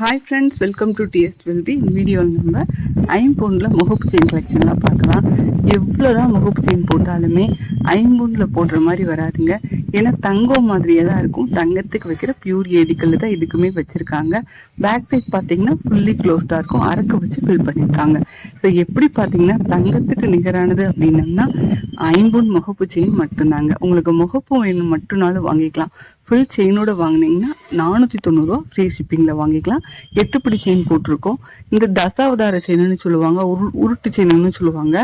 Hi friends welcome to TS twenty வீடியோவில் நம்ம ஐம்பொன்னில் முகப்பு செயின் கலெக்ஷன்லாம் பார்க்கலாம். எவ்வளோ தான் முகப்பு செயின் போட்டாலுமே ஐம்பூனில் போடுற மாதிரி வராதுங்க. ஏன்னா தங்கம் மாதிரியே தான் இருக்கும். தங்கத்துக்கு வைக்கிற பியூர் ஏடிக்கல் தான் இதுக்குமே வச்சுருக்காங்க. பேக் சைட் பார்த்தீங்கன்னா ஃபுல்லி க்ளோஸ்டாக இருக்கும். அரக்கு வச்சு ஃபில் பண்ணியிருக்காங்க ஸோ எப்படி பார்த்தீங்கன்னா தங்கத்துக்கு நிகரானது அப்படின்னம்னா ஐம்பூன் முகப்பு செயின் மட்டும்தாங்க. உங்களுக்கு முகப்பு வேணும் மட்டும்னாலும் வாங்கிக்கலாம். ஃபுல் செயினோட வாங்கினீங்கன்னா நானூற்றி தொண்ணூறுரூவா ஃப்ரீ ஷிப்பிங்கில் வாங்கிக்கலாம். எட்டுப்படி செயின் போட்டிருக்கோம். இந்த தசாவதார செயின்னு சொல்லுவாங்க உரு உருட்டு செயின்னு சொல்லுவாங்க.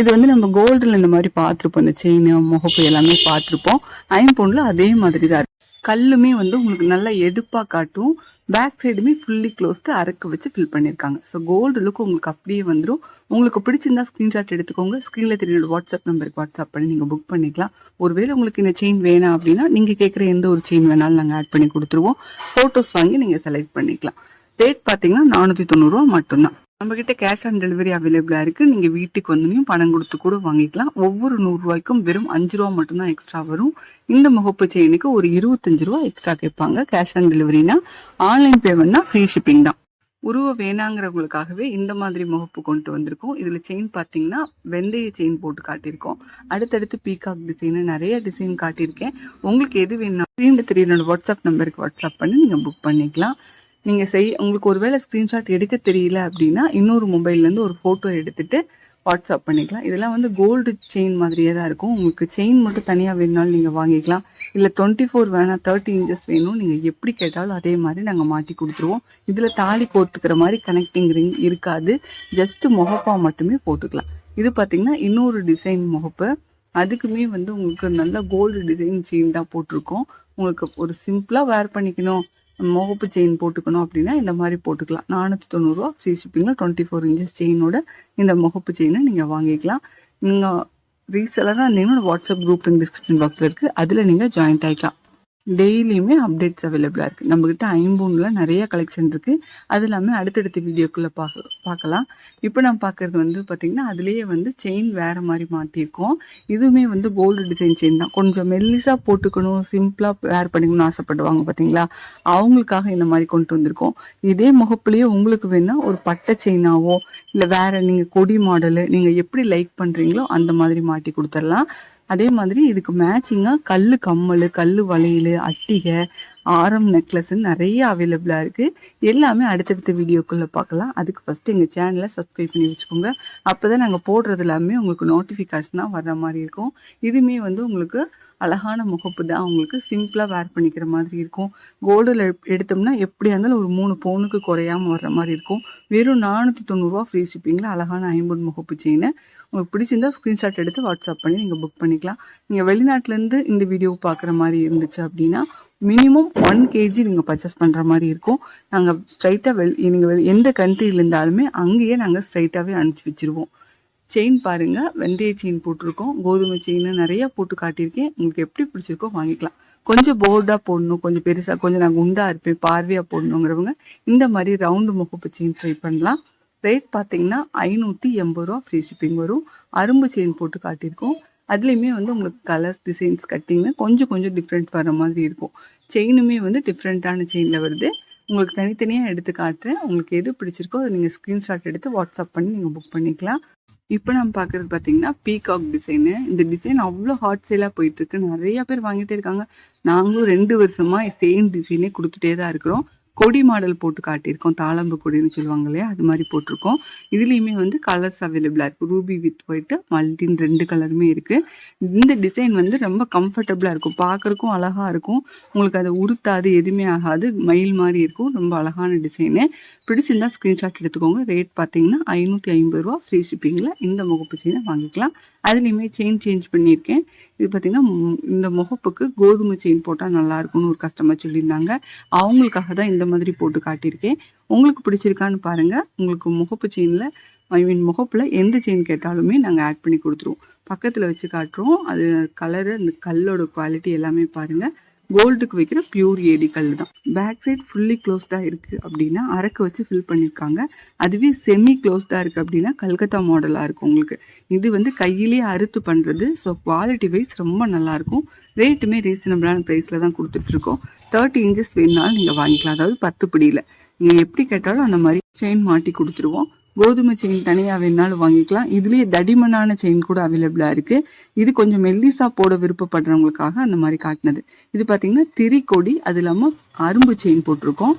இது வந்து நம்ம கோல்டில் இந்த மாதிரி பார்த்துருப்போம். இந்த செயின் முகப்பு எல்லாமே பார்த்துருப்போம். ஐம்பொன்னில் அதே மாதிரி தான் கல்லுமே வந்து உங்களுக்கு நல்லா எடுப்பாக காட்டும். பேக் சைடுமே ஃபுல்லி க்ளோஸ்டு அரைக்க வச்சு ஃபில் பண்ணியிருக்காங்க ஸோ கோல்டு லுக் உங்களுக்கு அப்படியே வந்துடும் உங்களுக்கு பிடிச்சிருந்தா ஸ்க்ரீன்ஷாட் எடுத்துக்கோங்க. ஸ்க்ரீனில் தெரியோட வாட்ஸ்அப் நம்பருக்கு வாட்ஸ்அப் பண்ணி நீங்கள் புக் பண்ணிக்கலாம். ஒருவேளை உங்களுக்கு இந்த செயின் வேணாம் அப்படின்னா நீங்கள் கேட்குற எந்த ஒரு செயின் வேணாலும் நாங்கள் ஆட் பண்ணி கொடுத்துருவோம். ஃபோட்டோஸ் வாங்கி நீங்கள் செலக்ட் பண்ணிக்கலாம். ரேட் பார்த்தீங்கன்னா நானூற்றி தொண்ணூறுரூவா மட்டும்தான். நம்மக்கிட்ட கேஷ் ஆன் டெலிவரி அவைலபிளாக இருக்குது நீங்கள் வீட்டுக்கு வந்தனையும் பணம் கொடுத்து கூட வாங்கிக்கலாம். ஒவ்வொரு நூறுரூவாய்க்கும் வெறும் அஞ்சு ரூபா மட்டும்தான் எக்ஸ்ட்ரா வரும். இந்த முகப்பு செயினுக்கு ஒரு இருபத்தஞ்சு ரூபா எக்ஸ்ட்ரா கேட்பாங்க. கேஷ் ஆன் டெலிவரினா ஆன்லைன் பேமெண்ட்னா ஃப்ரீ ஷிப்பிங் தான். உருவ வேணாங்கிறவங்களுக்காகவே இந்த மாதிரி முகப்பு கொண்டு வந்திருக்கோம். இதில் செயின் பார்த்தீங்கன்னா வெந்தய செயின் போட்டு காட்டியிருக்கோம். அடுத்தடுத்து பீகாக் டிசைனு நிறைய டிசைன் காட்டியிருக்கேன். உங்களுக்கு எது வேணும் ஸ்க்ரீனில் தெரியல வாட்ஸ்அப் நம்பருக்கு வாட்ஸ்அப் பண்ணி நீங்கள் புக் பண்ணிக்கலாம். நீங்கள் செய் உங்களுக்கு ஒருவேளை ஸ்க்ரீன்ஷாட் எடுக்க தெரியல அப்படின்னா இன்னொரு மொபைல்லேருந்து ஒரு ஃபோட்டோ எடுத்துட்டு வாட்ஸ்அப் பண்ணிக்கலாம். இதெல்லாம் வந்து கோல்டு செயின் மாதிரியே தான் இருக்கும். உங்களுக்கு செயின் மட்டும் தனியாக வேணுனாலும் நீங்கள் வாங்கிக்கலாம். இல்லை டுவெண்ட்டி ஃபோர் வேணாம் தேர்ட்டி இன்ச்சஸ் வேணும். நீங்கள் எப்படி கேட்டாலும் அதே மாதிரி நாங்கள் மாட்டி கொடுத்துருவோம். இதில் தாலி போட்டுக்கிற மாதிரி கனெக்டிங் ரிங் இருக்காது. ஜஸ்ட்டு முகப்பா மட்டுமே போட்டுக்கலாம். இது பார்த்திங்கன்னா இன்னொரு டிசைன் முகப்பு. அதுக்குமே வந்து உங்களுக்கு நல்ல கோல்டு டிசைன் செயின் தான் போட்டிருக்கோம். உங்களுக்கு ஒரு சிம்பிளாக வேர் பண்ணிக்கணும். முகப்பு செயின் போட்டுக்கணும் அப்படின்னா இந்த மாதிரி போட்டுக்கலாம். நானூற்றி தொண்ணூறுரூவா ஃப்ரீ ஷிப்பிங்கில் டுவெண்ட்டி ஃபோர் இன்ச்சஸ் செயினோட இந்த முகப்பு செயினை நீங்கள் வாங்கிக்கலாம். நீங்கள் ரீசெலராக இருந்தீங்கன்னா வாட்ஸ்அப் குரூப் டிஸ்கிரிப்ஷன் பாக்ஸில் இருக்குது அதில் நீங்கள் ஜாயின்ட் ஆகிக்கலாம் டெய்லியுமே அப்டேட்ஸ் அவைலபிளாக இருக்குது நம்மக்கிட்ட ஐம்பூனில் நிறைய கலெக்ஷன் இருக்குது அது இல்லாமல் அடுத்தடுத்த வீடியோக்குள்ளே பார்க்க பார்க்கலாம் இப்போ நான் பார்க்குறது வந்து பார்த்திங்கன்னா அதுலேயே வந்து செயின் வேறு மாதிரி மாட்டியிருக்கோம். இதுவுமே வந்து கோல்டு டிசைன் செயின் தான். கொஞ்சம் மெல்லிஸாக போட்டுக்கணும் சிம்பிளாக வேர் பண்ணிக்கணும்னு ஆசைப்படுவாங்க பார்த்தீங்களா அவங்களுக்காக இந்த மாதிரி கொண்டு வந்திருக்கோம். இதே முகப்புலேயே உங்களுக்கு வேணால் ஒரு பட்டை செயினாவோ இல்லை வேறு நீங்கள் கொடி மாடலு நீங்கள் எப்படி லைக் பண்ணுறீங்களோ அந்த மாதிரி மாட்டி கொடுத்துடலாம். அதே மாதிரி இதுக்கு மேட்சிங்காக கல் கம்மல் கல் வளையல் அட்டிகை ஆரம் நெக்லஸ் நிறைய அவைலபிளாக இருக்குது எல்லாமே அடுத்தடுத்த வீடியோக்குள்ளே பார்க்கலாம். அதுக்கு ஃபஸ்ட்டு எங்கள் சேனலை சப்ஸ்கிரைப் பண்ணி வச்சுக்கோங்க. அப்போ தான் நாங்கள் போடுறது எல்லாமே உங்களுக்கு நோட்டிஃபிகேஷனாக வர்ற மாதிரி இருக்கும். இதுவுமே வந்து உங்களுக்கு அழகான முகப்பு தான். உங்களுக்கு சிம்பிளாக வேர் பண்ணிக்கிற மாதிரி இருக்கும். கோல்டில் எடுத்தோம்னா எப்படியா இருந்தாலும் ஒரு மூணு பவுனுக்கு குறையாமல் வர்ற மாதிரி இருக்கும். வெறும் நானூற்றி தொண்ணூறுரூவா ஃப்ரீ ஷிப்பிங்கில் அழகான ஐம்பது முகப்பு செயின் உங்களுக்கு பிடிச்சிருந்தா ஸ்க்ரீன்ஷாட் எடுத்து வாட்ஸ்அப் பண்ணி நீங்கள் புக் பண்ணிக்கலாம். நீங்கள் வெளிநாட்டிலேருந்து இந்த வீடியோ பார்க்குற மாதிரி இருந்துச்சு அப்படின்னா மினிமம் ஒன் கேஜி நீங்கள் பர்ச்சேஸ் பண்ணுற மாதிரி இருக்கும். நாங்கள் ஸ்ட்ரைட்டாக வெள் நீங்கள் வெளி எந்த கண்ட்ரியில் இருந்தாலுமே அங்கேயே நாங்கள் ஸ்ட்ரைட்டாகவே அனுப்பிச்சி வச்சுருவோம். செயின் பாருங்கள் வெந்தய செயின் போட்டிருக்கோம். கோதுமை செயின் நிறையா போட்டு காட்டியிருக்கேன். உங்களுக்கு எப்படி பிடிச்சிருக்கோ வாங்கிக்கலாம். கொஞ்சம் போர்டாக போடணும். கொஞ்சம் பெருசாக கொஞ்சம் நான் குண்டாக இருப்பேன் பார்வையாக போடணுங்கிறவங்க. இந்த மாதிரி ரவுண்டு முகப்பு செயின் ட்ரை பண்ணலாம். ரேட் பார்த்தீங்கன்னா ஐநூற்றி எண்பது ரூபா ஃப்ரீ ஷிப்பிங் வரும். அரும்பு செயின் போட்டு காட்டியிருக்கோம். அதுலேயுமே வந்து உங்களுக்கு கலர்ஸ் டிசைன்ஸ் கட்டிங்னு கொஞ்சம் கொஞ்சம் டிஃப்ரெண்ட் வர மாதிரி இருக்கும். செயினுமே வந்து டிஃப்ரெண்ட்டான செயினில் வருது. உங்களுக்கு தனித்தனியாக எடுத்து காட்டுறேன். உங்களுக்கு எது பிடிச்சிருக்கோ அதை நீங்கள் ஸ்க்ரீன்ஷாட் எடுத்து வாட்ஸ்அப் பண்ணி நீங்கள் புக் பண்ணிக்கலாம். இப்போ நம்ம பார்க்குறது பார்த்தீங்கன்னா பீகாக் டிசைனு இந்த டிசைன் அவ்வளோ ஹாட் சேலாக போயிட்டுருக்கு நிறையா பேர் வாங்கிட்டே இருக்காங்க. நாங்களும் ரெண்டு வருஷமாக சேம் டிசைனே கொடுத்துட்டே தான் இருக்கிறோம். கொடி மாடல் போட்டு காட்டியிருக்கோம். தாளம்பு கொடின்னு சொல்லுவாங்க இல்லையா? அது மாதிரி போட்டிருக்கோம். இதுலேயுமே வந்து கலர்ஸ் அவைலபிளாக இருக்குது ரூபி வித் ஒயிட்டு மல்டின் ரெண்டு கலருமே இருக்குது இந்த டிசைன் வந்து ரொம்ப கம்ஃபர்டபுளாக இருக்கும். பார்க்குறக்கும் அழகாக இருக்கும். உங்களுக்கு அதை உறுத்தாது எதுவுமே ஆகாது. மயில் மாதிரி இருக்கும். ரொம்ப அழகான டிசைனு பிடிச்சிருந்தா ஸ்க்ரீன்ஷாட் எடுத்துக்கோங்க. ரேட் பார்த்தீங்கன்னா ஐநூற்றி ஐம்பது ரூபா. ஃப்ரீ ஷிப்பிங்கில் இந்த முகப்பு செயினை வாங்கிக்கலாம். அதுலேயுமே செயின் சேஞ்ச் பண்ணியிருக்கேன். இது பார்த்திங்கன்னா இந்த முகப்புக்கு கோதுமை செயின் போட்டால் நல்லா இருக்கும்னு ஒரு கஸ்டமர் சொல்லியிருந்தாங்க. அவங்களுக்காக தான் இந்த மாதிரி போட்டு காட்டியிருக்கேன். உங்களுக்கு பிடிச்சிருக்கான்னு பாருங்கள் உங்களுக்கு முகப்பு செயினில் ஐ மீன் முகப்பில் எந்த செயின் கேட்டாலுமே நாங்கள் ஆட் பண்ணி கொடுத்துருவோம். பக்கத்தில் வச்சு காட்டுறோம். அது கலரு அந்த கல்லோட குவாலிட்டி எல்லாமே பாருங்கள் கோல்டுக்கு வைக்கிற பியூர் ஏடி கல் தான் பேக் சைட் ஃபுல்லி க்ளோஸ்டாக இருக்குது அப்படின்னா அரக்கு வச்சு ஃபில் பண்ணியிருக்காங்க அதுவே செமி க்ளோஸ்டாக இருக்குது அப்படின்னா கல்கத்தா மாடலாக இருக்கும் உங்களுக்கு. இது வந்து கையிலே அறுத்து பண்ணுறது ஸோ குவாலிட்டி வைஸ் ரொம்ப நல்லாயிருக்கும் ரேட்டுமே ரீசனபிளான ப்ரைஸில் தான் கொடுத்துட்ருக்கோம் தேர்ட்டி இன்ச்சஸ் வேணுனாலும் நீங்கள் வாங்கிக்கலாம். அதாவது பத்து பிடியில். நீங்கள் எப்படி கேட்டாலும் அந்த மாதிரி செயின் மாட்டி கொடுத்துருவோம். கோதுமை செயின் தனியாக வேணாலும் வாங்கிக்கலாம். இதுலேயே தடிமனான செயின் கூட அவைலபிளாக இருக்குது இது கொஞ்சம் மெல்லிசா போட விருப்பப்படுறவங்களுக்காக அந்த மாதிரி காட்டினது. இது பார்த்தீங்கன்னா திரிக்கொடி அது இல்லாமல் அரும்பு செயின் போட்டிருக்கோம்.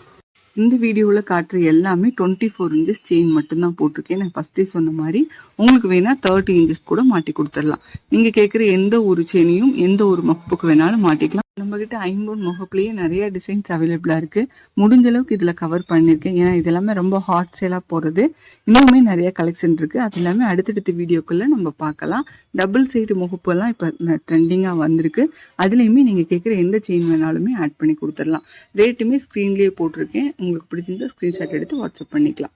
இந்த வீடியோவில் காட்டுற எல்லாமே டுவெண்ட்டி ஃபோர் இன்ச்சஸ் செயின் மட்டும்தான் போட்டிருக்கேன். நான் ஃபஸ்ட்டே சொன்ன மாதிரி உங்களுக்கு வேணால் தேர்ட்டி இன்ச்சஸ் கூட மாட்டி கொடுத்துடலாம். நீங்கள் கேட்குற எந்த ஒரு செயினையும் எந்த ஒரு மப்புக்கு வேணாலும் மாட்டிக்கலாம். நம்மக்கிட்ட ஐம்பொன் முகப்புலேயே நிறைய டிசைன்ஸ் அவைலபிளாக இருக்குது முடிஞ்ச அளவுக்கு இதில் கவர் பண்ணியிருக்கேன். ஏன்னா இது எல்லாமே ரொம்ப ஹாட் சேலாக போகிறது இன்னுமே நிறைய கலெக்ஷன் இருக்குது அது எல்லாமே அடுத்தடுத்த வீடியோக்குள்ளே நம்ம பார்க்கலாம். டபுள் சைடு முகப்பெல்லாம் இப்போ ட்ரெண்டிங்காக வந்திருக்கு. அதுலேயுமே நீங்கள் கேட்குற எந்த செயின் வேணாலுமே ஆட் பண்ணி கொடுத்துடலாம். ரேட்டுமே ஸ்க்ரீன்லேயே போட்டிருக்கேன். உங்களுக்கு பிடிச்சிருந்தா ஸ்க்ரீன்ஷாட் எடுத்து வாட்ஸ்அப் பண்ணிக்கலாம்.